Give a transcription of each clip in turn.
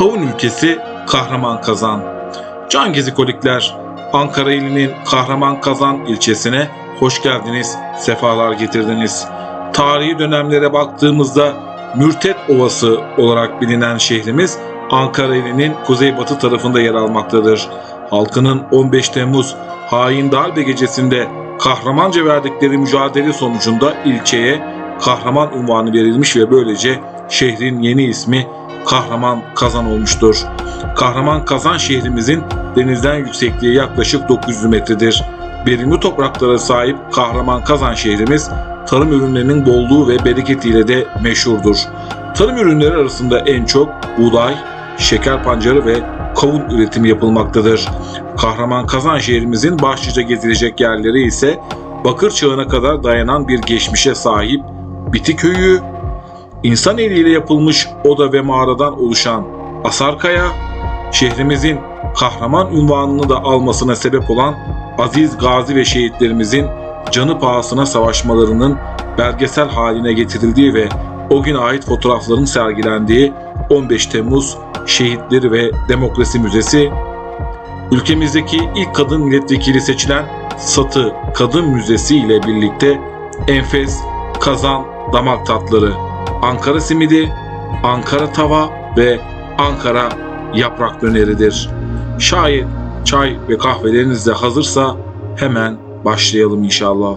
Kavun ülkesi Kahraman Kazan. Can Gezikolikler, Ankara ilinin Kahraman Kazan ilçesine hoş geldiniz, sefalar getirdiniz. Tarihi dönemlere baktığımızda Mürtet Ovası olarak bilinen şehrimiz Ankara ilinin kuzeybatı tarafında yer almaktadır. Halkının 15 Temmuz hain darbe gecesinde kahramanca verdikleri mücadele sonucunda ilçeye kahraman unvanı verilmiş ve böylece şehrin yeni ismi Kahraman Kazan olmuştur. Kahraman Kazan şehrimizin denizden yüksekliği yaklaşık 900 metredir. Verimli topraklara sahip Kahraman Kazan şehrimiz tarım ürünlerinin bolluğu ve bereketiyle de meşhurdur. Tarım ürünleri arasında en çok buğday, şeker pancarı ve kavun üretimi yapılmaktadır. Kahraman Kazan şehrimizin başlıca gezilecek yerleri ise Bakır çağına kadar dayanan bir geçmişe sahip Bitiköy'ü, insan eliyle yapılmış oda ve mağaradan oluşan Asarkaya, şehrimizin kahraman unvanını da almasına sebep olan aziz gazi ve şehitlerimizin canı pahasına savaşmalarının belgesel haline getirildiği ve o güne ait fotoğrafların sergilendiği 15 Temmuz Şehitleri ve Demokrasi Müzesi, ülkemizdeki ilk kadın milletvekili seçilen Satı Kadın Müzesi ile birlikte enfes, kazan, damak tatları, Ankara simidi, Ankara tava ve Ankara yaprak döneridir. Şayet çay ve kahveleriniz de hazırsa hemen başlayalım inşallah.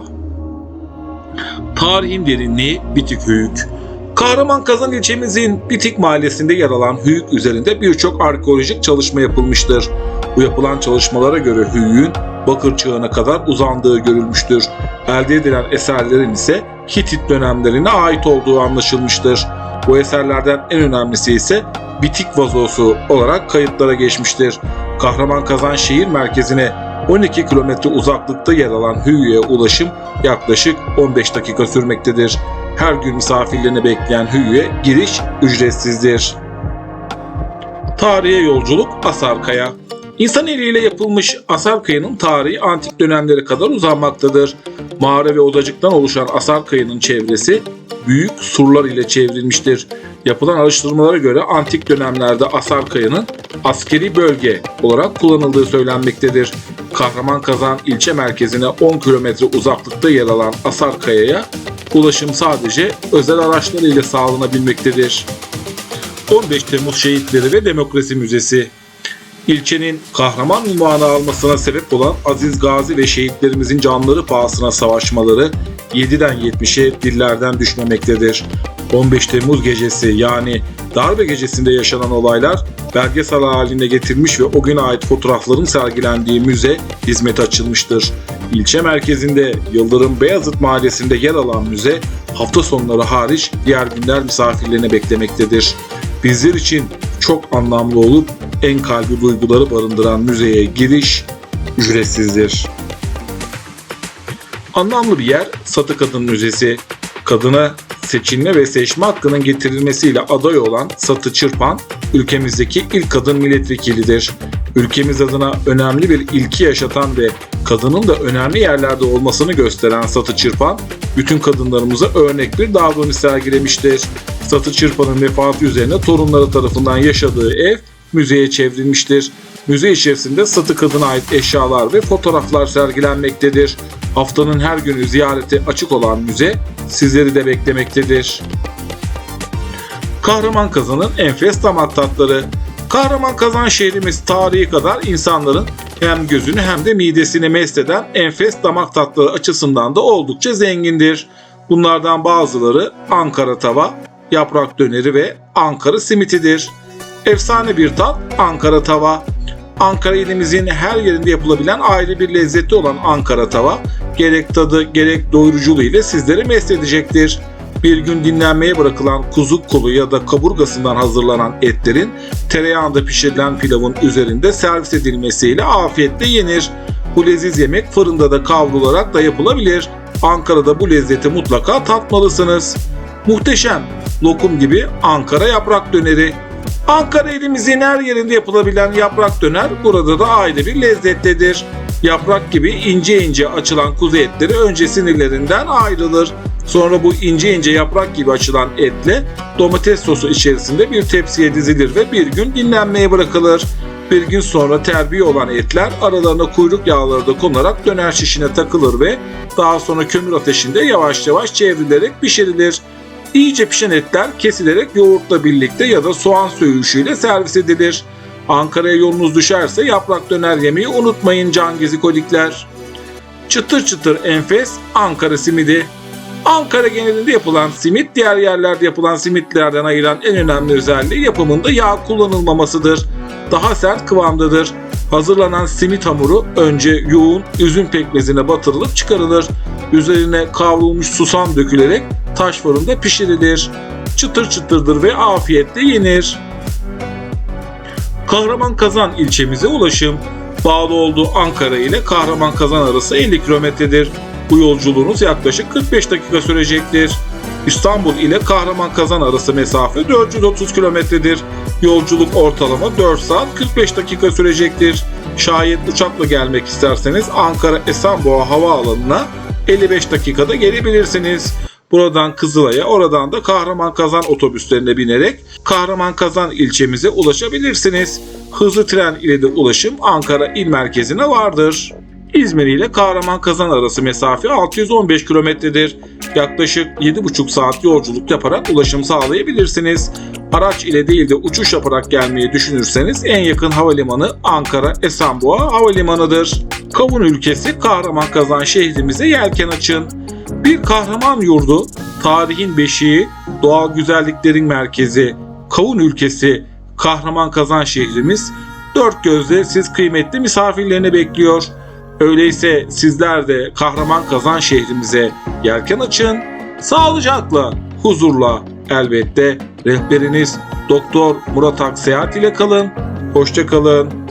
Tarihin derinliği Bitik Hüyük. Kahraman Kazan ilçemizin Bitik mahallesinde yer alan Hüyük üzerinde birçok arkeolojik çalışma yapılmıştır. Bu yapılan çalışmalara göre Hüyük'ün Bakır çağına kadar uzandığı görülmüştür. Elde edilen eserlerin ise Hitit dönemlerine ait olduğu anlaşılmıştır. Bu eserlerden en önemlisi ise Bitik vazosu olarak kayıtlara geçmiştir. Kahraman Kazan şehir merkezine 12 kilometre uzaklıkta yer alan Hüyük'e ulaşım yaklaşık 15 dakika sürmektedir. Her gün misafirlerini bekleyen Hüyük'e giriş ücretsizdir. Tarihe yolculuk Asarkaya İnsan eliyle yapılmış Asarkaya'nın tarihi antik dönemlere kadar uzanmaktadır. Mağara ve odacıktan oluşan Asarkaya'nın çevresi büyük surlar ile çevrilmiştir. Yapılan araştırmalara göre antik dönemlerde Asarkaya'nın askeri bölge olarak kullanıldığı söylenmektedir. Kahraman Kazan ilçe merkezine 10 kilometre uzaklıkta yer alan Asarkaya'ya ulaşım sadece özel araçlar ile sağlanabilmektedir. 15 Temmuz Şehitleri ve Demokrasi Müzesi İlçenin kahraman unvanı almasına sebep olan Aziz Gazi ve şehitlerimizin canları pahasına savaşmaları 7'den 70'e dillerden düşmemektedir. 15 Temmuz gecesi yani darbe gecesinde yaşanan olaylar belgesel haline getirilmiş ve o güne ait fotoğrafların sergilendiği müze hizmete açılmıştır. İlçe merkezinde Yıldırım Beyazıt Mahallesi'nde yer alan müze hafta sonları hariç diğer günler misafirlerini beklemektedir. Bizler için çok anlamlı olup en kalbi duyguları barındıran müzeye giriş ücretsizdir. Anlamlı bir yer Satı Kadın Müzesi. Kadına seçilme ve seçme hakkının getirilmesiyle aday olan Satı Çırpan, ülkemizdeki ilk kadın milletvekilidir. Ülkemiz adına önemli bir ilki yaşatan ve kadının da önemli yerlerde olmasını gösteren Satı Çırpan, bütün kadınlarımıza örnek bir davranış sergilemiştir. Satı Çırpan'ın vefatı üzerine torunları tarafından yaşadığı ev müzeye çevrilmiştir. Müze içerisinde Satı Kadın'a ait eşyalar ve fotoğraflar sergilenmektedir. Haftanın her günü ziyarete açık olan müze sizleri de beklemektedir. Kahraman Kazan'ın enfes damak tatları. Kahraman Kazan şehrimiz tarihi kadar insanların hem gözünü hem de midesini mest eden enfes damak tatları açısından da oldukça zengindir. Bunlardan bazıları Ankara tava, yaprak döneri ve Ankara simitidir. Efsane bir tat Ankara tava. Ankara ilimizin her yerinde yapılabilen ayrı bir lezzeti olan Ankara tava gerek tadı gerek doyuruculuğu ile sizleri mest edecektir. Bir gün dinlenmeye bırakılan kuzu kolu ya da kaburgasından hazırlanan etlerin tereyağında pişirilen pilavın üzerinde servis edilmesiyle afiyetle yenir. Bu leziz yemek fırında da kavrularak da yapılabilir. Ankara'da bu lezzeti mutlaka tatmalısınız. Muhteşem lokum gibi Ankara yaprak döneri. Ankara ilimizin her yerinde yapılabilen yaprak döner burada da ayrı bir lezzettedir. Yaprak gibi ince ince açılan kuzu etleri önce sinirlerinden ayrılır. Sonra bu ince ince yaprak gibi açılan etle domates sosu içerisinde bir tepsiye dizilir ve bir gün dinlenmeye bırakılır. Bir gün sonra terbiye olan etler aralarına kuyruk yağları da konularak döner şişine takılır ve daha sonra kömür ateşinde yavaş yavaş çevrilerek pişirilir. İyice pişen etler kesilerek yoğurtla birlikte ya da soğan söğüşüyle servis edilir. Ankara'ya yolunuz düşerse yaprak döner yemeyi unutmayın can gezikodikler. Çıtır çıtır enfes Ankara simidi. Ankara genelinde yapılan simit diğer yerlerde yapılan simitlerden ayıran en önemli özelliği yapımında yağ kullanılmamasıdır. Daha sert kıvamdadır. Hazırlanan simit hamuru önce yoğun üzüm pekmezine batırılıp çıkarılır. Üzerine kavrulmuş susam dökülerek taş fırında pişirilir. Çıtır çıtırdır ve afiyetle yenir. Kahraman Kazan ilçemize ulaşım. Bağlı olduğu Ankara ile Kahraman Kazan arası 50 kilometredir. Bu yolculuğunuz yaklaşık 45 dakika sürecektir. İstanbul ile Kahraman Kazan arası mesafe 430 kilometredir. Yolculuk ortalama 4 saat 45 dakika sürecektir. Şayet uçakla gelmek isterseniz Ankara Esenboğa Havaalanı'na 55 dakikada gelebilirsiniz. Buradan Kızılay'a, oradan da Kahraman Kazan otobüslerine binerek Kahraman Kazan ilçemize ulaşabilirsiniz. Hızlı tren ile de ulaşım Ankara il merkezine vardır. İzmir ile Kahraman Kazan arası mesafe 615 kilometredir. Yaklaşık 7,5 saat yolculuk yaparak ulaşım sağlayabilirsiniz. Araç ile değil de uçuş yaparak gelmeyi düşünürseniz en yakın havalimanı Ankara Esenboğa Havalimanı'dır. Kavun ülkesi Kahraman Kazan şehrimize yelken açın. Bir kahraman yurdu, tarihin beşiği, doğal güzelliklerin merkezi, kavun ülkesi, kahraman kazan şehrimiz dört gözle siz kıymetli misafirlerini bekliyor. Öyleyse sizler de kahraman kazan şehrimize yelken açın. Sağlıcakla, huzurla elbette rehberiniz Doktor Murat Akseyahat ile kalın. Hoşça kalın.